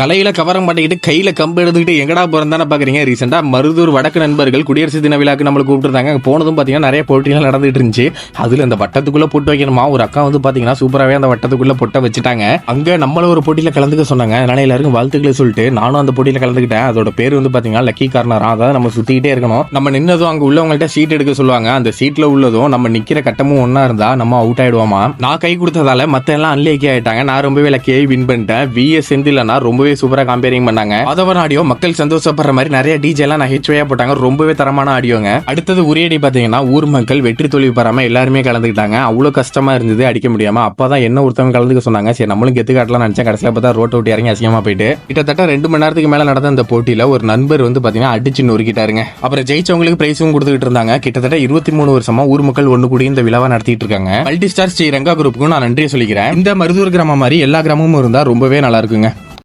தலையில கவரம் பண்ணிக்கிட்டு கையில கம்பு எடுத்துக்கிட்டு எங்கடா போறேன் தானே பாக்குறீங்க? ரீசெண்டா மருதூர் வடக்கு நண்பர்கள் குடியரசு தின விழாக்கு நம்மளை கூப்பிட்டுருந்தாங்க. போனதும் பாத்தீங்கன்னா நிறைய போட்டிகள் நடந்துட்டு இருந்துச்சு. அதுல அந்த வட்டத்துக்குள்ள போட்டு வைக்கணுமா? ஒரு அக்கா வந்து பாத்தீங்கன்னா சூப்பராகவே அந்த வட்டத்துக்குள்ள பொட்டை வச்சுட்டாங்க. அங்க நம்மள ஒரு போட்டியில கலந்துக்க சொன்னாங்க. அதனால எல்லாருக்கும் வாழ்த்துக்களை சொல்லிட்டு நானும் அந்த போட்டியில கலந்துக்கிட்டேன். அதோட பேர் வந்து பாத்தீங்கன்னா லக்கி கார்னரா அதாவது நம்ம சுத்திக்கிட்டே இருக்கணும். நம்ம நின்னதும் அங்க உள்ளவங்கள்ட்ட சீட் எடுக்க சொல்லுவாங்க. அந்த சீட்ல உள்ளதும் நம்ம நிக்கிற கட்டமும் ஒன்னா இருந்தா நம்ம அவுட் ஆயிடுவோமா? நான் கை கொடுத்ததால மத்த எல்லாம் அன்லேக்கி ஆயிட்டாங்க. நான் ரொம்பவே லக்கியை வின் பண்ணிட்டேன். விஎஸ் செந்தில்னா ரொம்பவே சூப்பரா கம்பேரிங் பண்ணாங்க. அதவன் ஆடியோ மக்கள் சந்தோஷப்படுற மாதிரி நிறைய டிஜே எல்லாம் நகைச்சுவையா போட்டாங்க. ரொம்பவே தரமான ஆடியோங்க. அடுத்தது உரியடி பாத்தீங்கன்னா ஊர் மக்கள் வெற்றி தோல்வி பெறாம எல்லாருமே கலந்துக்கிட்டாங்க. அவ்வளவு கஷ்டமா இருந்தது அடிக்க முடியாம. அப்பதான் என்ன ஒருத்தவங்க கலந்துக்க சொன்னாங்க. சரி நம்மளும் கெத்து காட்டலாம் நினைச்சேன். கடைசியில பார்த்தா ரோட்டை விட்டு இறங்கி அசிங்கமா போயிட்டு. கிட்டத்தட்ட ரெண்டு மணி நேரத்துக்கு மேல நடந்த அந்த போட்டியில ஒரு நண்பர் வந்து பாத்தீங்கன்னா அடிச்சு நொறுக்கிட்டாருங்க. அப்புறம் ஜெயிச்சவங்களுக்கு பிரைஸும் கொடுத்துக்கிட்டு இருந்தாங்க. கிட்டத்தட்ட இருபத்தி மூணு வருஷமா ஊர் மக்கள் ஒண்ணு கூடி இந்த விழாவை நடத்திட்டு இருக்காங்க. மல்டி ஸ்டார் ஸ்ரீ ரங்கா குரூப்புக்கும் நான் நன்றியை சொல்லிக்கிறேன். இந்த மருதூர் கிராமம் மாதிரி எல்லா கிராமமும் இருந்தா ரொம்பவே நல்லா இருக்குங்க.